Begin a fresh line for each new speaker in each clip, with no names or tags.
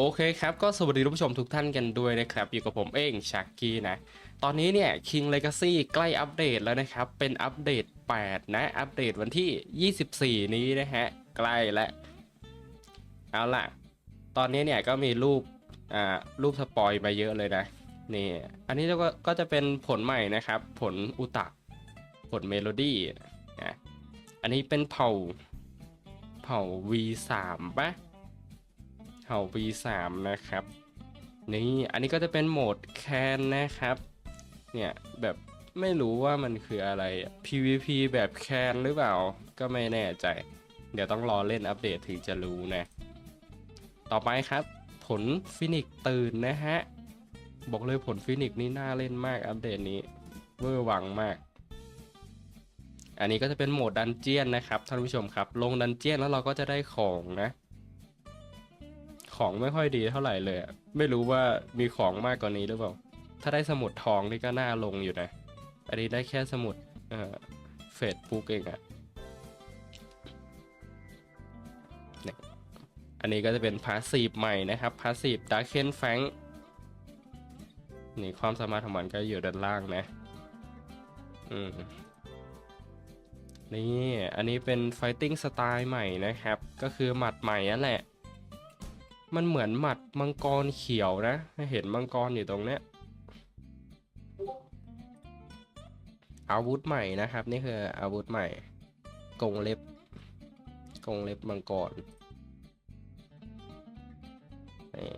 โอเคครับ ก็สวัสดีท่านผู้ชมทุกท่านกันด้วยนะครับ อยู่กับผมเองชักกี้นะ ตอนนี้เนี่ย King Legacy ใกล้อัปเดตแล้วนะครับ เป็นอัปเดต 8 นะ อัปเดตวันที่ 24 นี้นะฮะ ใกล้แล้วเอาล่ะ ตอนนี้เนี่ยก็มีรูป อ่า รูปสปอยมาเยอะเลยนะ นี่ อันนี้ก็ก็จะเป็นผลใหม่นะครับ ผลอุตะผลเมโลดี้นะอันนี้เป็นเผ่า เผ่า V3 ปะ เผ่า V3 นะครับ นี่ อันนี้ก็จะเป็นโหมดแคนนะครับ เนี่ยแบบไม่รู้ว่ามันคืออะไร PVP แบบแคนหรือเปล่า ก็ไม่แน่ใจ เดี๋ยวต้องรอเล่นอัปเดตถึงจะรู้นะ ต่อไปครับ ผลฟินิกตื่นนะฮะ บอกเลยผลฟินิกนี่น่าเล่นมากอัปเดตนี้ เวอร์หวังมาก อันนี้ก็จะเป็นโหมดดันเจียนนะครับท่านผู้ชมครับ ลงดันเจียนแล้วเราก็จะได้ของนะ ของไม่ค่อยดีเท่าไหร่เลยไม่รู้ว่ามีของมากกว่านี้หรือเปล่า ถ้าได้สมุดทองนี่ก็น่าลงอยู่นะ อันนี้ได้แค่สมุดเอ่อเฟซบุ๊กเองอะเนี่ยอันนี้ก็จะเป็นพาสซีฟใหม่นะครับพาสซีฟดาร์เคนแฟงนี่ความสามารถของมันก็อยู่ด้านล่างนะ อืมนี่ อันนี้เป็นไฟติ้งสไตล์ใหม่นะครับ ก็คือหมัดใหม่นั่นแหละ มันเหมือนหมัดมังกรเขียวนะ เห็นมังกรอยู่ตรงเนี้ยอาวุธใหม่นะครับ นี่คืออาวุธใหม่ กงเล็บ กงเล็บมังกรนี่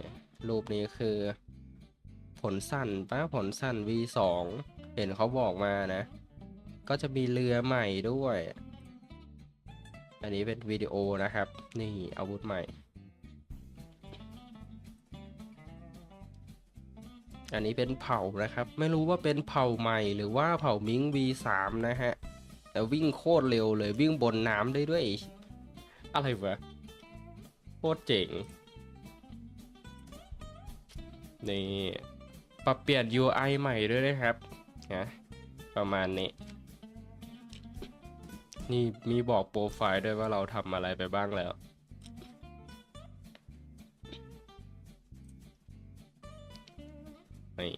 รูปนี้คือ ผลสั้นป้าผลสั้น V2 เห็นเขาบอกมานะ ก็จะมีเรือใหม่ด้วย อันนี้เป็นวิดีโอนะครับ นี่อาวุธใหม่ อันนี้เป็นเผ่านะครับ ไม่รู้ว่าเป็นเผ่าใหม่หรือว่าเผ่ามิง V3 นะฮะแต่วิ่งโคตรเร็วเลยวิ่งบนน้ำได้ด้วย อะไรวะโคตรเจ๋งนี่ปรับเปลี่ยน UI ใหม่ด้วยนะครับนะประมาณนี้ นี่มีบอกโปรไฟล์ด้วยว่าเราทำอะไรไปบ้างแล้ว นี่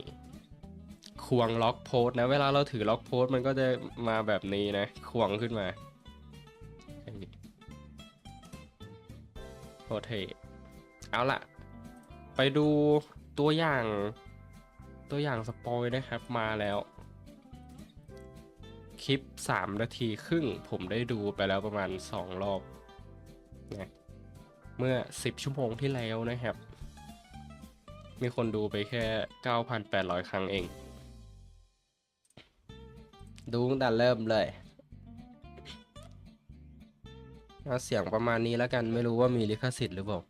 ควงล็อกโพส์นะ เวลาเราถือล็อกโพส์มันก็จะมาแบบนี้นะ ควงขึ้นมาโคตรเท่เอาละไปดูตัวอย่างตัวอย่างสปอยนะครับมาแล้ว คลิป 3 นาทีครึ่งผมได้ดูไปแล้วประมาณ 2 รอบนะเมื่อ 10 ชั่วโมงที่แล้วนะครับ มีคนดูไปแค่ 9,800 ครั้งเอง ดูตั้งแต่เริ่มเลยเอาเสียงประมาณนี้แล้วกันไม่รู้ว่ามีลิขสิทธิ์หรือเปล่า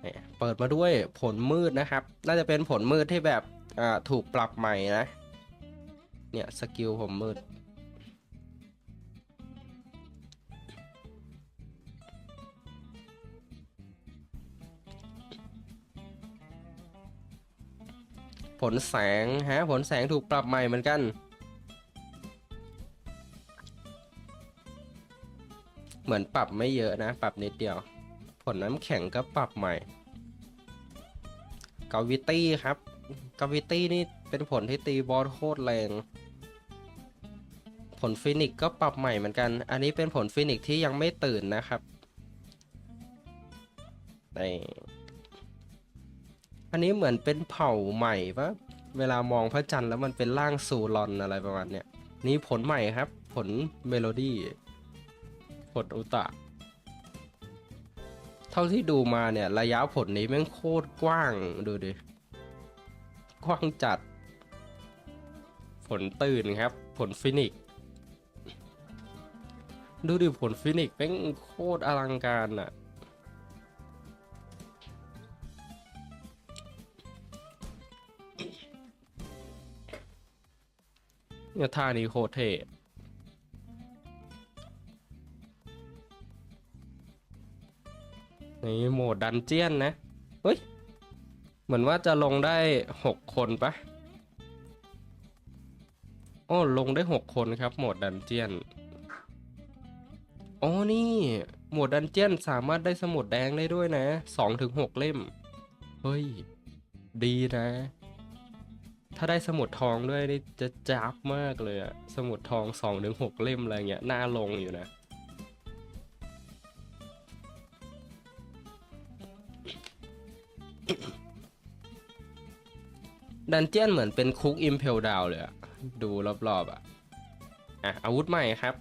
เนี่ยเปิดมาด้วยผลมืดนะครับ น่าจะเป็นผลมืดที่แบบอ่าถูกปรับใหม่นะ เนี่ย สกิลผมมืด ผลแสงฮะผลแสงถูกปรับใหม่เหมือนกัน เหมือนปรับไม่เยอะนะ ปรับนิดเดียว ผลน้ำแข็งก็ปรับใหม่กาวิตี้ครับกาวิตี้นี่เป็นผลที่ตีบอสโคตรแรง ผลฟินิกก็ปรับใหม่เหมือนกัน อันนี้เป็นผลฟินิกที่ยังไม่ตื่นนะครับนี่ อันนี้เหมือนเป็นเผ่าใหม่ปะเวลามองพระจันทร์แล้วมันเป็นร่างซูรอนอะไรประมาณเนี้ยนี่ผลใหม่ครับ ผลเมโลดี้ผลอุตะ เท่าที่ดูมาเนี่ย ระยะผลนี้แม่งโคตรกว้างดูดิ กว้างจัด ผลตื่นครับ ผลฟินิกดูดิผลฟินิกแม่งโคตรอลังการอะ เนี่ยท่านี้โคตรเท่นี่โหมดดันเจียนนะ เฮ้ย เหมือนว่าจะลงได้หกคนปะโอ้ลงได้หกคนครับ โหมดดันเจียนอ๋อนี่ โหมดดันเจียนสามารถได้สมุดแดงได้ด้วยนะ2ถึง6เล่ม เฮ้ย ดีนะ ถ้าได้สมุดทองด้วยนี่จะจับมากเลยอะสมุดทอง2ถึง6เล่มอะไรเงี้ยน่าลงอยู่นะ ดันเจียนเหมือนเป็นคุกอิมเพลดาวเลยอะดูรอบๆอะอะ อาวุธใหม่ครับ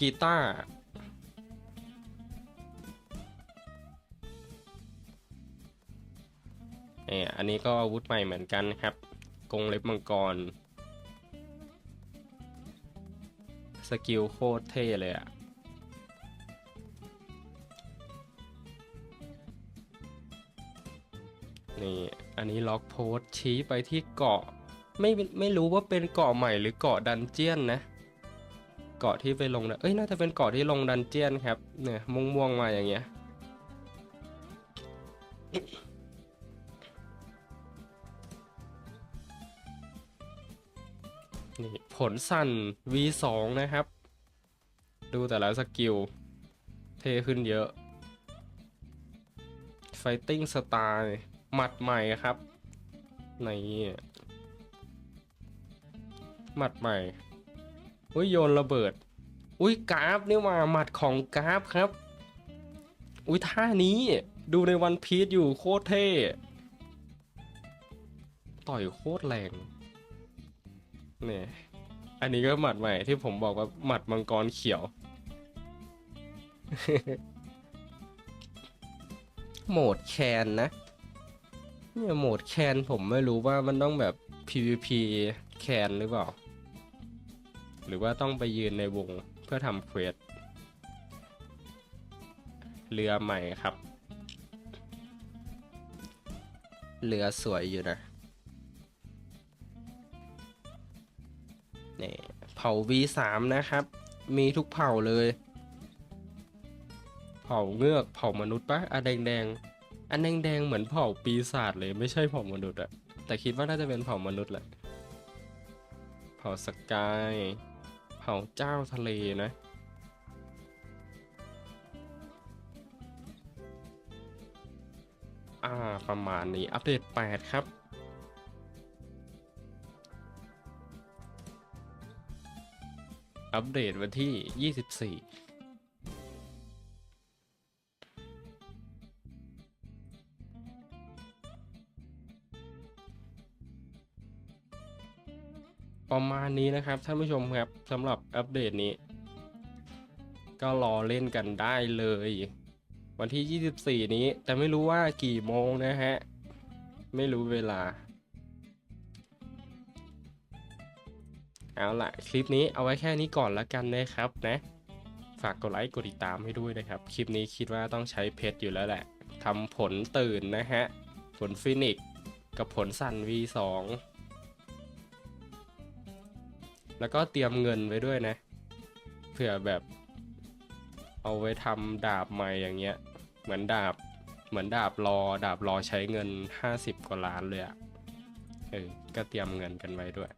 กีตาร์เอออันนี้ก็อาวุธใหม่เหมือนกันครับ กงเล็บมังกร สกิลโคตรเท่เลยอะนี่ อันนี้ล็อกโพสชี้ไปที่เกาะ ไม่ไม่รู้ว่าเป็นเกาะใหม่หรือเกาะดันเจียนนะ เกาะที่ไปลงนะเอ้ยน่าจะเป็นเกาะที่ลงดันเจียนครับ เนี่ยม่วงๆมาอย่างเงี้ย นี่ผลสั่น V2 นะครับ ดูแต่ละสกิล เท่ขึ้นเยอะ Fighting Style หมัดใหม่ครับในหมัดใหม่ อุ้ยโยนระเบิด อุ้ยกราฟนี่มาหมัดของกราฟครับ อุ้ยท่านี้ดูในวันพีซอยู่โคตรเท่ ต่อยโคตรแรง นี่ยอันนี้ก็หมัดใหม่ที่ผมบอกว่าหมัดมังกรเขียว โหมดแคนนะ เนี่ยโหมดแคนผมไม่รู้ว่ามันต้องแบบ PVP แคนหรือเปล่า หรือว่าต้องไปยืนในวงเพื่อทำเควสเรือใหม่ครับ เรือสวยอยู่นะ นี่เผ่า V3 นะครับ มีทุกเผ่าเลย เผ่าเงือกเผ่ามนุษย์ปะอันแดงแดงๆอันแดงแดงๆเหมือนเผ่าปีศาจเลยไม่ใช่เผ่ามนุษย์อะแต่คิดว่าน่าจะเป็นเผ่ามนุษย์แหละ เผ่าสกาย เผ่าเจ้าทะเลนะอ่าประมาณนี้อัปเดต 8 ครับ อัปเดตวันที่ 24 ประมาณนี้นะครับท่านผู้ชมครับสำหรับอัปเดตนี้ ก็รอเล่นกันได้เลย วันที่ 24 นี้ แต่ไม่รู้ว่ากี่โมงนะฮะ ไม่รู้เวลา เอาละคลิปนี้เอาไว้แค่นี้ก่อนละกันนะครับนะ ฝากกดไลค์กดติดตามให้ด้วยนะครับ คลิปนี้คิดว่าต้องใช้เพชรอยู่แล้วแหละทำผลตื่นนะฮะ ผลฟินิกกับผลสัน V2 แล้วก็เตรียมเงินไว้ด้วยนะ เผื่อแบบ เอาไว้ทำดาบใหม่อย่างเงี้ย เหมือนดาบ เหมือนดาบรอ ดาบรอใช้เงิน 50 กว่าล้านเลยอะเออ ก็เตรียมเงินกันไว้ด้วย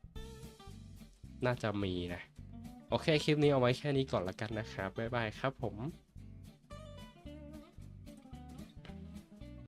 น่าจะมีนะ โอเค คลิปนี้เอาไว้แค่นี้ก่อนละกันนะครับ บ๊ายบายครับผม